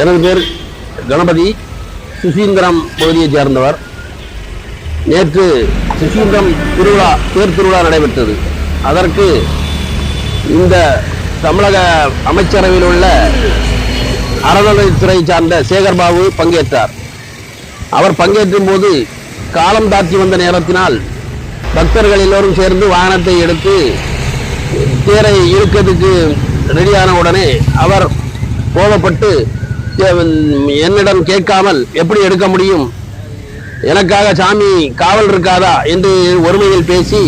எனது பேர் கணபதி சுசீந்திரம் பகுதியைச் சேர்ந்தவர். நேற்று சுசீந்திரம் திருவிழா தேர் திருவிழா நடைபெற்றது. அதற்கு இந்த தமிழக அமைச்சரவையில் உள்ள அறநிலைத்துறை சார்ந்த சேகர்பாபு பங்கேற்றார். அவர் பங்கேற்றும் போது காலம் தாழ்த்தி வந்த நேரத்தினால் பக்தர்கள் எல்லோரும் சேர்ந்து வாகனத்தை எடுத்து தேரை இழுக்கிறதுக்கு ரெடியான உடனே அவர் கோபப்பட்டு என்னிடம் கேட்காமல் எப்படி எடுக்க முடியும்? எனக்காக சாமி காவல் இருக்காதா? என்று ஒருமையில் பேசி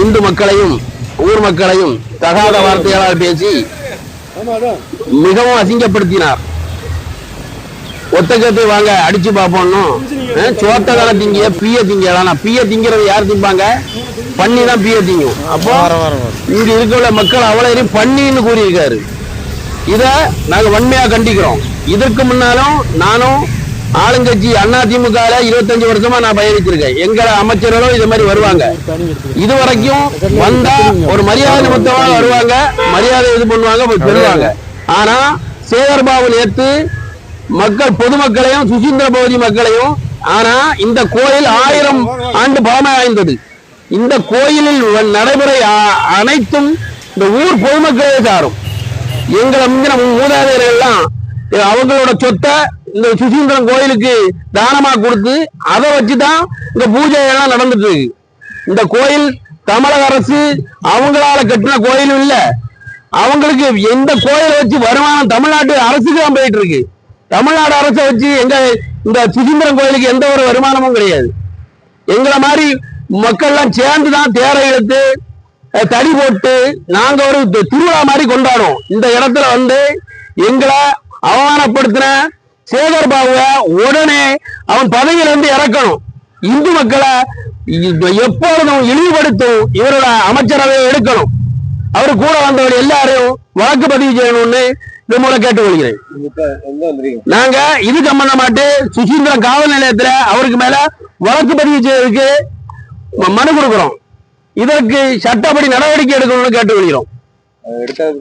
இந்து மக்களையும் ஊர் மக்களையும் தகாத வார்த்தைகளால் பேசி மிகவும் அசிங்கப்படுத்தினார். ஒத்தக்கத்தை வாங்க அடிச்சு பார்ப்போம்னு சோத்த தானே திங்க பிய திங்கலாம். பிய திங்கிறது யார் திம்பாங்க? பண்ணி தான் பிய திங்கும் அப்போ இங்க இருக்கிற மக்கள் அவ்வளவு பண்ணின்னு கூறியிருக்காரு. இத நாங்க வன்மையா கண்டிக்கிறோம். இதற்கு முன்னாலும் நானும் ஆளுங்கட்சி அதிமுக இருபத்தஞ்சு வருஷமா நான் பயணிச்சிருக்கேன். எங்களை அமைச்சர்களும் இது மாதிரி வருவாங்க. இது வரைக்கும் வந்தா ஒரு மரியாதை நிமித்தமாக வருவாங்க. மரியாதை இது பண்ணுவாங்க பெறுவாங்க. ஆனா சேகர்பாபு நேத்து மக்கள் பொதுமக்களையும் சுசீந்திர பகுதி மக்களையும் ஆனா இந்த கோயில் ஆயிரம் ஆண்டு பழமை வாய்ந்தது இந்த கோயிலில் நடைமுறை அ- அனைத்தும் இந்த ஊர் பொதுமக்களே சாரும். எங்களை முந்தின மூதாதையர்கள் எல்லாம் அவங்களோட சொத்தை இந்த சுசீந்திரம் கோயிலுக்கு தானமா கொடுத்து அதை வச்சுதான் இந்த பூஜை எல்லாம் நடந்துட்டு இருக்கு. இந்த கோயில் தமிழக அரசு அவங்களால கட்டின கோயிலும் இல்ல. அவங்களுக்கு எந்த கோயிலை வச்சு வருமானம் தமிழ்நாட்டு அரசுக்கு தான் போயிட்டு இருக்கு. தமிழ்நாடு அரசை வச்சு எங்க இந்த சுசீந்திரம் கோயிலுக்கு எந்த ஒரு வருமானமும் கிடையாது. எங்களை மாதிரி மக்கள்லாம் சேர்ந்து தான் தேரை அஹ், தடி போட்டு நாங்க ஒரு திருவிழா மாதிரி கொண்டாடுவோம். இந்த இடத்துல வந்து எங்களை அவமானப்படுத்தின சேகர் பாபுவை உடனே அவன் பதவியில இருந்து இறக்கணும். இந்து மக்களை எப்பொழுதும் இழிவுபடுத்தும் இவரோட அமைச்சரவையை எடுக்கணும். அவரு கூட வந்தவர் எல்லாரையும் வழக்கு பதிவு செய்யணும்னு இது மூலம் கேட்டுக்கொள்கிறேன். நாங்க இது சம்பந்தமாட்டு சுசீந்திரம் காவல் நிலையத்துல அவருக்கு மேல வழக்கு பதிவு செய்யறதுக்கு மனு கொடுக்கிறோம். இதற்கு சட்டப்படி நடவடிக்கை எடுக்கணும்னு கேட்டுக்கொள்கிறோம் எடுக்காது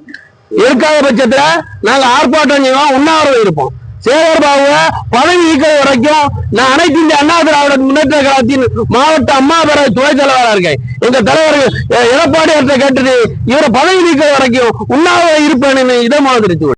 இருக்காத பட்சத்துல நாங்க ஆர்ப்பாட்டம் செய்வோம் உண்ணாவிரதம் இருப்போம். சேகர் பாபுவை பதவி நீக்கிற வரைக்கும் நான் அனைத்து இந்திய அண்ணா திராவிட முன்னேற்ற கழகத்தின் மாவட்ட அம்மா பேரவை துணை தலைவராக இருக்கேன். எங்க தலைவர் எடப்பாடி அவர்கிட்ட கேட்டது இவரை பதவி நீக்கிற வரைக்கும் உண்ணாவிரதம் இருப்பேன்னு இதை மாதிரி